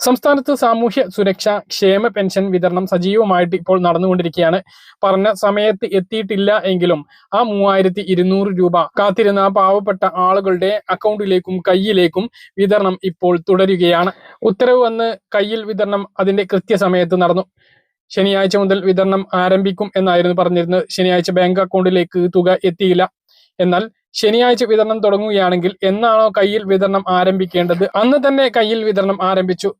സംസ്ഥാനത്ത് സാമൂഹ്യ സുരക്ഷ ക്ഷേമ പെൻഷൻ വിതരണം സജീവമായിട്ട് ഇപ്പോൾ നടന്നുകൊണ്ടിരിക്കുകയാണ്. പറഞ്ഞ സമയത്ത് എത്തിയിട്ടില്ല എങ്കിലും ആ മൂവായിരത്തി ഇരുന്നൂറ് രൂപ കാത്തിരുന്ന പാവപ്പെട്ട ആളുകളുടെ അക്കൗണ്ടിലേക്കും കയ്യിലേക്കും വിതരണം ഇപ്പോൾ തുടരുകയാണ്. ഉത്തരവ് വന്ന് കയ്യിൽ വിതരണം അതിന്റെ കൃത്യസമയത്ത് നടന്നു. ശനിയാഴ്ച മുതൽ വിതരണം ആരംഭിക്കും എന്നായിരുന്നു പറഞ്ഞിരുന്നത്. ശനിയാഴ്ച ബാങ്ക് അക്കൗണ്ടിലേക്ക് തുക എത്തിയില്ല. എന്നാൽ ശനിയാഴ്ച വിതരണം തുടങ്ങുകയാണെങ്കിൽ എന്നാണോ കയ്യിൽ വിതരണം ആരംഭിക്കേണ്ടത്? അന്ന് തന്നെ കയ്യിൽ വിതരണം ആരംഭിച്ചു.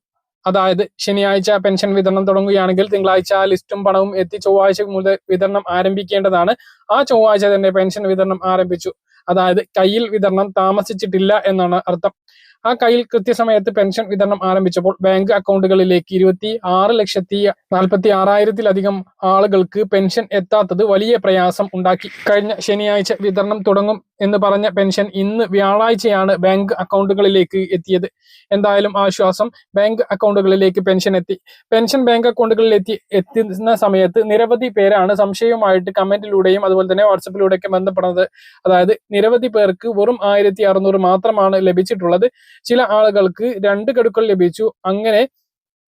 അതായത് ശനിയാഴ്ച പെൻഷൻ വിതരണം തുടങ്ങുകയാണെങ്കിൽ തിങ്കളാഴ്ച ലിസ്റ്റും പണവും എത്തി ചൊവ്വാഴ്ച മുതൽ വിതരണം ആരംഭിക്കേണ്ടതാണ്. ആ ചൊവ്വാഴ്ച തന്നെ പെൻഷൻ വിതരണം ആരംഭിച്ചു. അതായത് കയ്യിൽ വിതരണം താമസിച്ചിട്ടില്ല എന്നാണ് അർത്ഥം. ആ കയ്യിൽ കൃത്യസമയത്ത് പെൻഷൻ വിതരണം ആരംഭിച്ചപ്പോൾ ബാങ്ക് അക്കൗണ്ടുകളിലേക്ക് ഇരുപത്തി ആറ് ലക്ഷത്തി നാൽപ്പത്തി ആറായിരത്തിലധികം ആളുകൾക്ക് പെൻഷൻ എത്താത്തത് വലിയ പ്രയാസം ഉണ്ടാക്കി. കഴിഞ്ഞ ശനിയാഴ്ച വിതരണം തുടങ്ങും എന്ന് പറഞ്ഞ പെൻഷൻ ഇന്ന് വ്യാഴാഴ്ചയാണ് ബാങ്ക് അക്കൗണ്ടുകളിലേക്ക് എത്തിയത്. എന്തായാലും ആശ്വാസം ബാങ്ക് അക്കൗണ്ടുകളിലേക്ക് പെൻഷൻ എത്തി. പെൻഷൻ ബാങ്ക് അക്കൗണ്ടുകളിൽ എത്തി എത്തുന്ന സമയത്ത് നിരവധി പേരാണ് സംശയവുമായിട്ട് കമന്റിലൂടെയും അതുപോലെ തന്നെ വാട്സപ്പിലൂടെയൊക്കെ ബന്ധപ്പെടുന്നത്. അതായത് നിരവധി പേർക്ക് വെറും ആയിരത്തി മാത്രമാണ് ലഭിച്ചിട്ടുള്ളത്. ചില ആളുകൾക്ക് രണ്ട് ഗഡുക്കൾ ലഭിച്ചു. അങ്ങനെ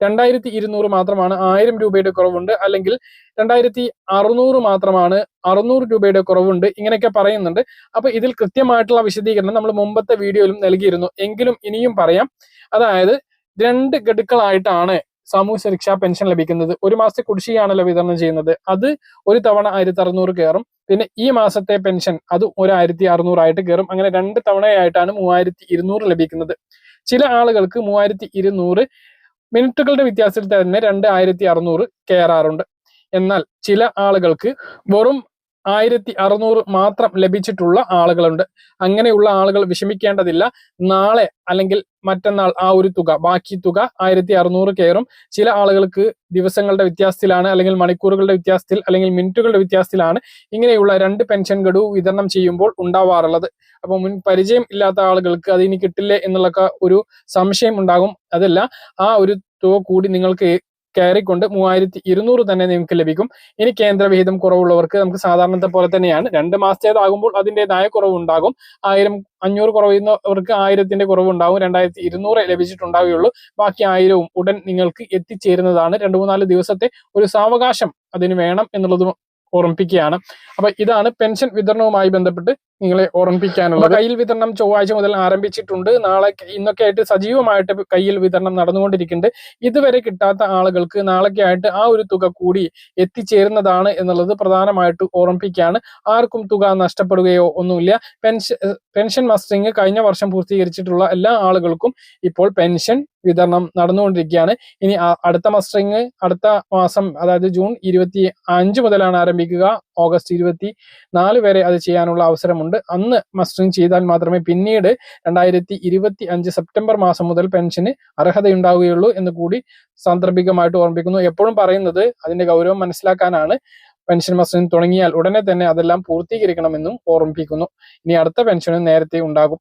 രണ്ടായിരത്തി ഇരുന്നൂറ് മാത്രമാണ് ആയിരം രൂപയുടെ കുറവുണ്ട്. അല്ലെങ്കിൽ രണ്ടായിരത്തി അറുന്നൂറ് മാത്രമാണ് അറുന്നൂറ് രൂപയുടെ കുറവുണ്ട് ഇങ്ങനെയൊക്കെ പറയുന്നുണ്ട്. അപ്പൊ ഇതിൽ കൃത്യമായിട്ടുള്ള വിശദീകരണം നമ്മൾ മുമ്പത്തെ വീഡിയോയിലും നൽകിയിരുന്നു. എങ്കിലും ഇനിയും പറയാം. അതായത് രണ്ട് ഗഡുക്കളായിട്ടാണ് സാമൂഹ്യ സുരക്ഷാ പെൻഷൻ ലഭിക്കുന്നത് ഒരു മാസത്തെ കുടിശ്ശികയാണല്ലോ വിതരണം ചെയ്യുന്നത്. അത് ഒരു തവണ ആയിരത്തി അറുന്നൂറ് കയറും. പിന്നെ ഈ മാസത്തെ പെൻഷൻ അത് ഒരു ആയിരത്തി അറുന്നൂറായിട്ട് കയറും. അങ്ങനെ രണ്ട് തവണയായിട്ടാണ് മൂവായിരത്തി ഇരുന്നൂറ് ലഭിക്കുന്നത്. ചില ആളുകൾക്ക് മൂവായിരത്തി ഇരുന്നൂറ് മിനിറ്റുകളുടെ വ്യത്യാസത്തിൽ തന്നെ രണ്ട് ആയിരത്തി അറുന്നൂറ് കയറാറുണ്ട്. എന്നാൽ ചില ആളുകൾക്ക് വെറും ആയിരത്തി അറുന്നൂറ് മാത്രം ലഭിച്ചിട്ടുള്ള ആളുകളുണ്ട്. അങ്ങനെയുള്ള ആളുകൾ വിഷമിക്കേണ്ടതില്ല. നാളെ അല്ലെങ്കിൽ മറ്റന്നാൾ ആ ഒരു തുക ബാക്കി തുക ആയിരത്തി അറുന്നൂറ് കയറും. ചില ആളുകൾക്ക് ദിവസങ്ങളുടെ വ്യത്യാസത്തിലാണ് അല്ലെങ്കിൽ മണിക്കൂറുകളുടെ വ്യത്യാസത്തിൽ അല്ലെങ്കിൽ മിനിറ്റുകളുടെ വ്യത്യാസത്തിലാണ് ഇങ്ങനെയുള്ള രണ്ട് പെൻഷൻ ഗഡു വിതരണം ചെയ്യുമ്പോൾ ഉണ്ടാവാറുള്ളത്. അപ്പോൾ മുൻ പരിചയം ഇല്ലാത്ത ആളുകൾക്ക് അത് ഇനി കിട്ടില്ലേ എന്നുള്ള ഒരു സംശയം ഉണ്ടാകും. അതല്ല ആ ഒരു തുക കൂടി നിങ്ങൾക്ക് കയറിക്കൊണ്ട് മൂവായിരത്തി ഇരുന്നൂറ് തന്നെ നിങ്ങൾക്ക് ലഭിക്കും. ഇനി കേന്ദ്രവിഹിതം കുറവുള്ളവർക്ക് നമുക്ക് സാധാരണത്തെ പോലെ തന്നെയാണ്. രണ്ട് മാസത്തേതാകുമ്പോൾ അതിന്റെതായ കുറവുണ്ടാകും. ആയിരം അഞ്ഞൂറ് കുറവുന്നവർക്ക് ആയിരത്തിന്റെ കുറവുണ്ടാകും. രണ്ടായിരത്തി ഇരുന്നൂറ് ലഭിച്ചിട്ടുണ്ടാവുകയുള്ളൂ. ബാക്കി ആയിരവും ഉടൻ നിങ്ങൾക്ക് എത്തിച്ചേരുന്നതാണ്. രണ്ട് മൂന്നാൽ ദിവസത്തെ ഒരു സാവകാശം അതിന് വേണം എന്നുള്ളതും ഓർമ്മിപ്പിക്കുകയാണ്. അപ്പൊ ഇതാണ് പെൻഷൻ വിതരണവുമായി ബന്ധപ്പെട്ട് നിങ്ങളെ ഓർമ്മിപ്പിക്കാനുള്ളത്. കയ്യിൽ വിതരണം ചൊവ്വാഴ്ച മുതൽ ആരംഭിച്ചിട്ടുണ്ട്. നാളെ ഇന്നൊക്കെ ആയിട്ട് സജീവമായിട്ട് കയ്യിൽ വിതരണം നടന്നുകൊണ്ടിരിക്കുന്നുണ്ട്. ഇതുവരെ കിട്ടാത്ത ആളുകൾക്ക് നാളൊക്കെ ആയിട്ട് ആ ഒരു തുക കൂടി എത്തിച്ചേരുന്നതാണ് എന്നുള്ളത് പ്രധാനമായിട്ട് ഓർമ്മിപ്പിക്കുകയാണ്. ആർക്കും തുക നഷ്ടപ്പെടുകയോ ഒന്നുമില്ല. പെൻഷൻ പെൻഷൻ മസ്റ്ററിങ് കഴിഞ്ഞ വർഷം പൂർത്തീകരിച്ചിട്ടുള്ള എല്ലാ ആളുകൾക്കും ഇപ്പോൾ പെൻഷൻ വിതരണം നടന്നുകൊണ്ടിരിക്കുകയാണ്. ഇനി അടുത്ത മസ്റ്ററിങ് അടുത്ത മാസം അതായത് ജൂൺ ഇരുപത്തി അഞ്ച് മുതലാണ് ആരംഭിക്കുക. ഓഗസ്റ്റ് ഇരുപത്തി നാല് വരെ അത് ചെയ്യാനുള്ള അവസരമുണ്ട്. അന്ന് മസ്റ്ററിങ് ചെയ്താൽ മാത്രമേ പിന്നീട് രണ്ടായിരത്തി ഇരുപത്തി അഞ്ച് സെപ്റ്റംബർ മാസം മുതൽ പെൻഷന് അർഹതയുണ്ടാവുകയുള്ളൂ എന്ന് കൂടി സാന്ദർഭികമായിട്ട് ഓർമ്മിപ്പിക്കുന്നു എപ്പോഴും പറയുന്നത് അതിന്റെ ഗൗരവം മനസ്സിലാക്കാനാണ് പെൻഷൻ മസ്റ്ററിങ് തുടങ്ങിയാൽ ഉടനെ തന്നെ അതെല്ലാം പൂർത്തീകരിക്കണമെന്നും ഓർമ്മിപ്പിക്കുന്നു. ഇനി അടുത്ത പെൻഷനും നേരത്തെ ഉണ്ടാകും.